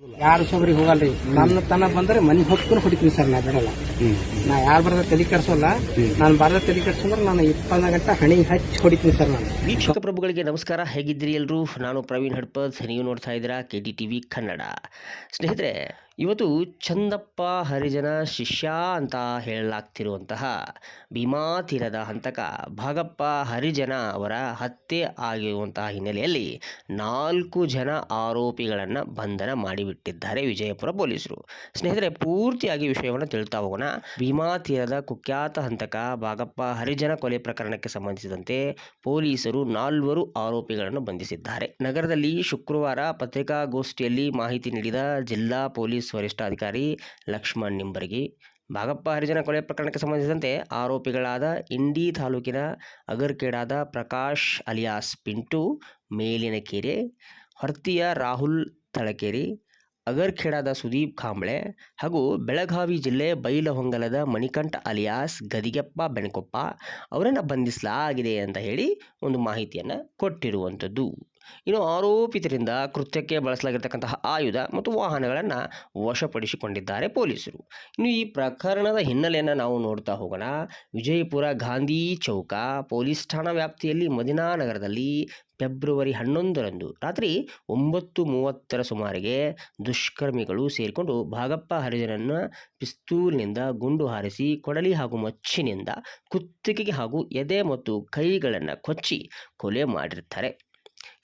ಯಾರು ಸೊಬ್ರಿಗೆ ಹೋಗಲ್ರಿ? ನನ್ನ ತನ ಬಂದ್ರೆ ಮನೆ ಹೊತ್ಕೊಂಡು ಹೊಡಿತೀನಿ ಸರ್ ನಾ ಬಿಡಲ್ಲ ನಾ ಯಾರು ಬರದ ತಲೆ ಕೆಡ್ಸೋಲ್ಲ. ನಾನು ಬರದ ತಲೆ ಕೆಡ್ಸಂದ್ರೆ ನಾನು ಇಪ್ಪತ್ನಾಲ್ಕು ಗಂಟೆ ಹಣಿ ಹಚ್ಚಿ ಹೊಡಿತೀನಿ ಸರ್ ನಾನು. ವೀಕ್ಷಕ ಪ್ರಭುಗಳಿಗೆ ನಮಸ್ಕಾರ. ಹೇಗಿದ್ದೀರಿ ಎಲ್ಲರೂ ನಾನು ಪ್ರವೀಣ್ ಹಡ್ಪದ್. ನೀವು ನೋಡ್ತಾ ಇದ್ದೀರಾ K D T V Kannada. ಸ್ನೇಹಿತರೆ ಇವತ್ತು ಚಂದಪ್ಪ ಹರಿಜನ ಶಿಷ್ಯ ಅಂತ ಹೇಳಲಾಗ್ತಿರುವಂತಹ ಭೀಮಾ ತೀರದ ಹಂತಕ ಭಾಗಪ್ಪ ಹರಿಜನ ಅವರ ಹತ್ಯೆ ಆಗಿರುವಂತಹ ಹಿನ್ನೆಲೆಯಲ್ಲಿ ನಾಲ್ಕು ಜನ ಆರೋಪಿಗಳನ್ನು ಬಂಧನ ಮಾಡಿಬಿಟ್ಟಿದ್ದಾರೆ ವಿಜಯಪುರ ಪೊಲೀಸರು. ಸ್ನೇಹಿತರೆ, ಪೂರ್ತಿಯಾಗಿ ವಿಷಯವನ್ನು ತಿಳ್ತಾ ಹೋಗೋಣ. ಭೀಮಾ ತೀರದ ಕುಖ್ಯಾತ ಹಂತಕ ಭಾಗಪ್ಪ ಹರಿಜನ ಕೊಲೆ ಪ್ರಕರಣಕ್ಕೆ ಸಂಬಂಧಿಸಿದಂತೆ ಪೊಲೀಸರು ನಾಲ್ವರು ಆರೋಪಿಗಳನ್ನು ಬಂಧಿಸಿದ್ದಾರೆ. ನಗರದಲ್ಲಿ ಶುಕ್ರವಾರ ಪತ್ರಿಕಾಗೋಷ್ಠಿಯಲ್ಲಿ ಮಾಹಿತಿ ನೀಡಿದ ಜಿಲ್ಲಾ ಪೊಲೀಸ್ ವರಿಷ್ಠಾಧಿಕಾರಿ ಲಕ್ಷ್ಮಣ್ ನಿಂಬರ್ಗಿ. ಭಾಗಪ್ಪ ಹರಿಜನ ಕೊಲೆ ಪ್ರಕರಣಕ್ಕೆ ಸಂಬಂಧಿಸಿದಂತೆ ಆರೋಪಿಗಳಾದ ಇಂಡಿ ತಾಲೂಕಿನ ಅಗರ್ಕೇಡಾದ ಪ್ರಕಾಶ್ ಅಲಿಯಾಸ್ ಪಿಂಟು, ಮೇಲಿನಕೆರೆ, ಹೊರ್ತಿಯ ರಾಹುಲ್ ತಳಕೇರಿ ಅಗರ್ಖೇಡಾದ ಸುದೀಪ್ ಕಾಂಬ್ಳೆ ಹಾಗೂ ಬೆಳಗಾವಿ ಜಿಲ್ಲೆ ಬೈಲಹೊಂಗಲದ ಮಣಿಕಂಠ ಅಲಿಯಾಸ್, ಗದಿಗೆಪ್ಪ ಬೆಣಕೊಪ್ಪ ಅವರನ್ನು ಬಂಧಿಸಲಾಗಿದೆ ಅಂತ ಹೇಳಿ ಒಂದು ಮಾಹಿತಿಯನ್ನು ಕೊಟ್ಟಿರುವಂಥದ್ದು. ಇನ್ನು ಆರೋಪಿತರಿಂದ ಕೃತ್ಯಕ್ಕೆ ಬಳಸಲಾಗಿರ್ತಕ್ಕಂತಹ ಆಯುಧ ಮತ್ತು ವಾಹನಗಳನ್ನು ವಶಪಡಿಸಿಕೊಂಡಿದ್ದಾರೆ ಪೊಲೀಸರು. ಇನ್ನು ಈ ಪ್ರಕರಣದ ಹಿನ್ನೆಲೆಯನ್ನು ನಾವು ನೋಡ್ತಾ ಹೋಗೋಣ. ವಿಜಯಪುರ ಗಾಂಧಿ ಚೌಕ ಪೊಲೀಸ್ ಠಾಣಾ ವ್ಯಾಪ್ತಿಯಲ್ಲಿ ಮದಿನಾ ನಗರದಲ್ಲಿ ಫೆಬ್ರವರಿ ಹನ್ನೊಂದರಂದು ರಾತ್ರಿ ಒಂಬತ್ತು ಮೂವತ್ತರ ಸುಮಾರಿಗೆ ದುಷ್ಕರ್ಮಿಗಳು ಸೇರಿಕೊಂಡು ಭಾಗಪ್ಪ ಹರಿಜನನ್ನು ಪಿಸ್ತೂಲ್ನಿಂದ ಗುಂಡು ಹಾರಿಸಿ, ಕೊಡಲಿ ಹಾಗೂ ಮಚ್ಚಿನಿಂದ ಕುತ್ತಿಗೆಗೆ ಹಾಗೂ ಎದೆ ಮತ್ತು ಕೈಗಳನ್ನು ಕೊಚ್ಚಿ ಕೊಲೆ ಮಾಡಿರ್ತಾರೆ.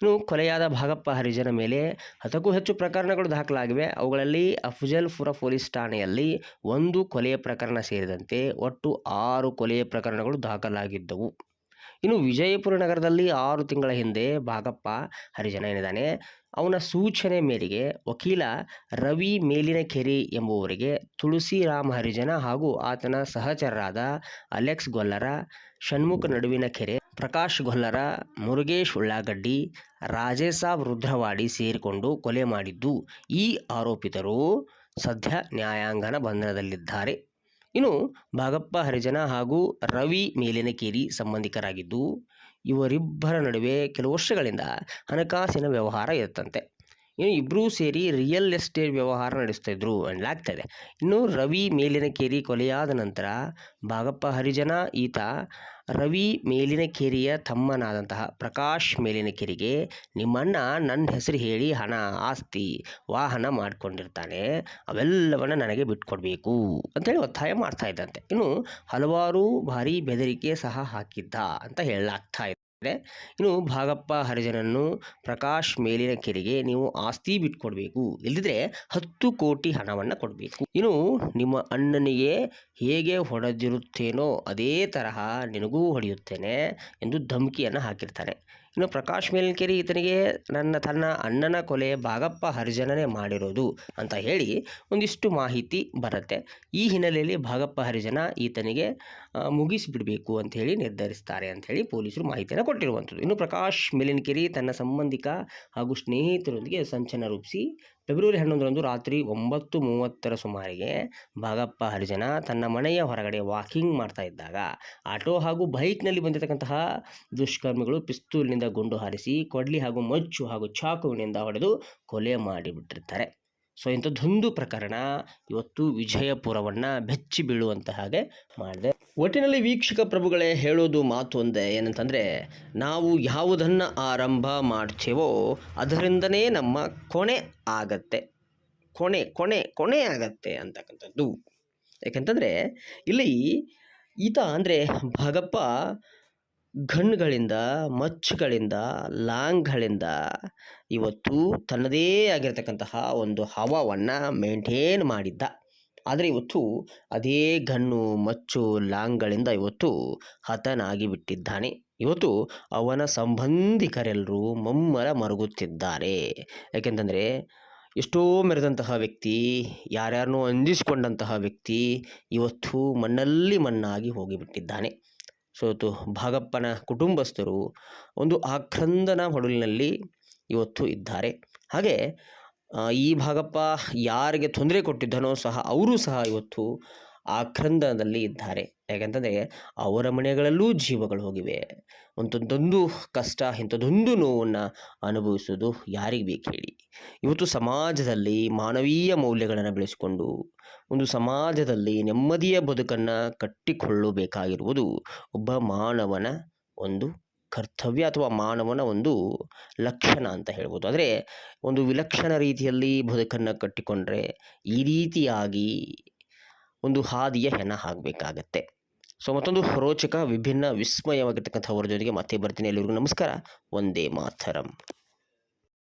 ಇನ್ನು ಕೊಲೆಯಾದ ಭಾಗಪ್ಪ ಹರಿಜನ ಮೇಲೆ ಹತ್ತಕ್ಕೂ ಹೆಚ್ಚು ಪ್ರಕರಣಗಳು ದಾಖಲಾಗಿವೆ. ಅವುಗಳಲ್ಲಿ ಅಫ್ಜಲ್ಪುರ ಪೊಲೀಸ್ ಠಾಣೆಯಲ್ಲಿ ಒಂದು ಕೊಲೆಯ ಪ್ರಕರಣ ಸೇರಿದಂತೆ ಒಟ್ಟು ಆರು ಕೊಲೆಯ ಪ್ರಕರಣಗಳು ದಾಖಲಾಗಿದ್ದವು. ಇನ್ನು ವಿಜಯಪುರ ನಗರದಲ್ಲಿ ಆರು ತಿಂಗಳ ಹಿಂದೆ ಭಾಗಪ್ಪ ಹರಿಜನ ಏನಿದ್ದಾನೆ, ಅವನ ಸೂಚನೆ ಮೇರೆಗೆ ವಕೀಲ ರವಿ ಮೇಲಿನಕೆರೆ ಎಂಬುವರಿಗೆ ತುಳಸಿರಾಮ ಹರಿಜನ ಹಾಗೂ ಆತನ ಸಹಚರರಾದ ಅಲೆಕ್ಸ್ ಗೊಲ್ಲರ ಷಣ್ಮುಖ ನಡುವಿನ ಕೆರೆ ಪ್ರಕಾಶ್ ಗೊಲ್ಲರ, ಮುರುಗೇಶ್ ಉಳ್ಳಾಗಡ್ಡಿ ರಾಜೇಸಾಬ್ ರುದ್ರವಾಡಿ ಸೇರಿಕೊಂಡು ಕೊಲೆ ಮಾಡಿದ್ದು ಈ ಆರೋಪಿತರು ಸದ್ಯ ನ್ಯಾಯಾಂಗನ ಬಂಧನದಲ್ಲಿದ್ದಾರೆ. ಇನ್ನು ಭಾಗಪ್ಪ ಹರಿಜನ ಹಾಗೂ ರವಿ ಮೇಲಿನಕೇರಿ ಸಂಬಂಧಿಕರಾಗಿದ್ದು, ಇವರಿಬ್ಬರ ನಡುವೆ ಕೆಲವು ವರ್ಷಗಳಿಂದ ಹಣಕಾಸಿನ ವ್ಯವಹಾರ ಇರುತ್ತಂತೆ ಇಬ್ಬರೂ ಸೇರಿ ರಿಯಲ್ ಎಸ್ಟೇಟ್ ವ್ಯವಹಾರ ನಡೆಸ್ತಾ ಇದ್ರು ಎನ್ನಲಾಗ್ತಾ ಇದೆ. ಇನ್ನು ರವಿ ಮೇಲಿನ ಕೇರಿ ಕೊಲೆಯಾದ ನಂತರ ಭಾಗಪ್ಪ ಹರಿಜನ, ಈತ ರವಿ ಮೇಲಿನ ಕೇರಿಯ ತಮ್ಮನಾದಂತಹ ಪ್ರಕಾಶ್ ಮೇಲಿನ ಕೇರಿಗೆ ನಿಮ್ಮಣ್ಣ ನನ್ನ ಹೆಸರು ಹೇಳಿ ಹಣ, ಆಸ್ತಿ, ವಾಹನ ಮಾಡಿಕೊಂಡಿರ್ತಾನೆ, ಅವೆಲ್ಲವನ್ನ ನನಗೆ ಬಿಟ್ಕೊಡ್ಬೇಕು ಅಂತೇಳಿ ಒತ್ತಾಯ ಮಾಡ್ತಾ ಇದ್ದಂತೆ. ಇನ್ನು ಹಲವಾರು ಬಾರಿ ಬೆದರಿಕೆ ಸಹ ಹಾಕಿದ್ದ ಅಂತ ಹೇಳಲಾಗ್ತಾ ಇನ್ನು ಭಾಗಪ್ಪ ಹರಿಜನನ್ನು ಪ್ರಕಾಶ್ ಮೇಲಿನ ಕೆರೆಗೆ ನೀವು ಆಸ್ತಿ ಬಿಟ್ಕೊಡ್ಬೇಕು. ಇಲ್ಲದಿದ್ರೆ ಹತ್ತು ಕೋಟಿ ಹಣವನ್ನು ಕೊಡಬೇಕು. ಇನ್ನು ನಿಮ್ಮ ಅಣ್ಣನಿಗೆ ಹೇಗೆ ಹೊಡೆದಿರುತ್ತೇನೋ ಅದೇ ತರಹ ನಿನಗೂ ಹೊಡೆಯುತ್ತೇನೆ ಎಂದು ಧಮಕಿಯನ್ನು ಹಾಕಿರ್ತಾನೆ ಇನ್ನು ಪ್ರಕಾಶ್ ಮೇಲ್ಕೆರೆ ಈತನಿಗೆ ನನ್ನ ತನ್ನ ಅಣ್ಣನ ಕೊಲೆ ಭಾಗಪ್ಪ ಹರಿಜನನೇ ಮಾಡಿರೋದು ಅಂತ ಹೇಳಿ ಒಂದಿಷ್ಟು ಮಾಹಿತಿ ಬರುತ್ತೆ. ಈ ಹಿನ್ನೆಲೆಯಲ್ಲಿ ಭಾಗಪ್ಪ ಹರಿಜನ ಈತನಿಗೆ ಮುಗಿಸಿಬಿಡಬೇಕು ಅಂತ ಹೇಳಿ ನಿರ್ಧರಿಸ್ತಾರೆ ಅಂತ ಹೇಳಿ ಪೊಲೀಸರು ಮಾಹಿತಿಯನ್ನು ಕೊಟ್ಟಿರುವಂಥದ್ದು. ಇನ್ನು ಪ್ರಕಾಶ್ ಮೇಲಿನಕೆರೆ ತನ್ನ ಸಂಬಂಧಿಕ ಹಾಗೂ ಸ್ನೇಹಿತರೊಂದಿಗೆ ಸಂಚನ ರೂಪಿಸಿ ಫೆಬ್ರವರಿ ಹನ್ನೊಂದರಂದು ರಾತ್ರಿ ಒಂಬತ್ತು ಮೂವತ್ತರ ಸುಮಾರಿಗೆ ಭಾಗಪ್ಪ ಹರಿಜನ ತನ್ನ ಮನೆಯ ಹೊರಗಡೆ ವಾಕಿಂಗ್ ಮಾಡ್ತಾ ಇದ್ದಾಗ ಆಟೋ ಹಾಗೂ ಬೈಕ್ನಲ್ಲಿ ಬಂದಿರತಕ್ಕಂತಹ ದುಷ್ಕರ್ಮಿಗಳು ಪಿಸ್ತೂಲ್ನಿಂದ ಗುಂಡು ಹಾರಿಸಿ ಕೊಡ್ಲಿ ಹಾಗೂ ಮಚ್ಚು ಹಾಗೂ ಚಾಕುವಿನಿಂದ ಹೊಡೆದು ಕೊಲೆ ಮಾಡಿಬಿಟ್ಟಿರ್ತಾರೆ. ಸೊ ಇಂಥದ್ದೊಂದು ಪ್ರಕರಣ ಇವತ್ತು ವಿಜಯಪುರವನ್ನು ಬೆಚ್ಚಿ ಬೀಳುವಂತ ಹಾಗೆ ಮಾಡಿದೆ. ಒಟ್ಟಿನಲ್ಲಿ ವೀಕ್ಷಕ ಪ್ರಭುಗಳೇ, ಹೇಳೋದು ಮಾತು ಒಂದೇ ಏನಂತಂದರೆ, ನಾವು ಯಾವುದನ್ನು ಆರಂಭ ಮಾಡ್ತೇವೋ ಅದರಿಂದನೇ ನಮ್ಮ ಕೊನೆ ಆಗತ್ತೆ. ಕೊನೆ ಕೊನೆ ಕೊನೆ ಆಗತ್ತೆ ಅಂತಕ್ಕಂಥದ್ದು. ಯಾಕಂತಂದರೆ, ಇಲ್ಲಿ ಈತ ಅಂದರೆ ಭಗಪ್ಪ ಗಣ್ಗಳಿಂದ ಮಚ್ಚುಗಳಿಂದ ಲಾಂಗ್ಗಳಿಂದ ಇವತ್ತು ತನ್ನದೇ ಆಗಿರತಕ್ಕಂತಹ ಒಂದು ಹವಾವನ್ನು ಮೇಂಟೇನ್ ಮಾಡಿದ್ದ. ಆದರೆ ಇವತ್ತು ಅದೇ ಗಣ್ಣು ಮಚ್ಚು, ಲಾಂಗ್ಗಳಿಂದ ಇವತ್ತು ಹತನಾಗಿ ಬಿಟ್ಟಿದ್ದಾನೆ. ಇವತ್ತು ಅವನ ಸಂಬಂಧಿಕರೆಲ್ಲರೂ ಮಮ್ಮರ ಮರುಗುತ್ತಿದ್ದಾರೆ. ಯಾಕೆಂತಂದರೆ ಎಷ್ಟೋ ಮೆರೆದಂತಹ ವ್ಯಕ್ತಿ, ಯಾರ್ಯಾರನ್ನೂ ಅಂಜಿಸಿಕೊಂಡಂತಹ ವ್ಯಕ್ತಿ ಇವತ್ತು ಮಣ್ಣಲ್ಲಿ ಮಣ್ಣಾಗಿ ಹೋಗಿಬಿಟ್ಟಿದ್ದಾನೆ. ಸೊ ಇವತ್ತು ಭಾಗಪ್ಪನ ಕುಟುಂಬಸ್ಥರು ಒಂದು ಆಕ್ರಂದನ ಹೊಡಲಿನಲ್ಲಿ ಇವತ್ತು ಇದ್ದಾರೆ. ಹಾಗೆ ಈ ಭಾಗಪ್ಪ ಯಾರಿಗೆ ತೊಂದರೆ ಕೊಟ್ಟಿದ್ದನೋ ಸಹ ಅವರು ಸಹ ಇವತ್ತು ಆಕ್ರಂದನದಲ್ಲಿ ಇದ್ದಾರೆ. ಯಾಕಂತಂದರೆ ಅವರ ಮನೆಗಳಲ್ಲೂ ಜೀವಗಳು ಹೋಗಿವೆ. ಒಂದೊಂದೊಂದು ಕಷ್ಟ ಇಂಥದ್ದೊಂದು ನೋವನ್ನು ಅನುಭವಿಸೋದು ಯಾರಿಗೆ ಬೇಕು ಹೇಳಿ? ಇವತ್ತು ಸಮಾಜದಲ್ಲಿ ಮಾನವೀಯ ಮೌಲ್ಯಗಳನ್ನು ಬೆಳೆಸಿಕೊಂಡು ಒಂದು ಸಮಾಜದಲ್ಲಿ ನೆಮ್ಮದಿಯ ಬದುಕನ್ನು ಕಟ್ಟಿಕೊಳ್ಳಬೇಕಾಗಿರುವುದು ಒಬ್ಬ ಮಾನವನ ಒಂದು ಕರ್ತವ್ಯ ಅಥವಾ ಮಾನವನ ಒಂದು ಲಕ್ಷಣ ಅಂತ ಹೇಳ್ಬೋದು. ಆದರೆ ಒಂದು ವಿಲಕ್ಷಣ ರೀತಿಯಲ್ಲಿ ಬದುಕನ್ನು ಕಟ್ಟಿಕೊಂಡ್ರೆ ಈ ರೀತಿಯಾಗಿ ಒಂದು ಹಾದಿಯ ಹೆಣ ಆಗಬೇಕಾಗತ್ತೆ. ಸೊ ಮತ್ತೊಂದು ರೋಚಕ ವಿಭಿನ್ನ ವಿಸ್ಮಯವಾಗಿರ್ತಕ್ಕಂಥ ಜೊತೆಗೆ ಮತ್ತೆ ಬರ್ತೀನಿ. ಎಲ್ಲರಿಗೂ ನಮಸ್ಕಾರ. ಒಂದೇ ಮಾತರಂ.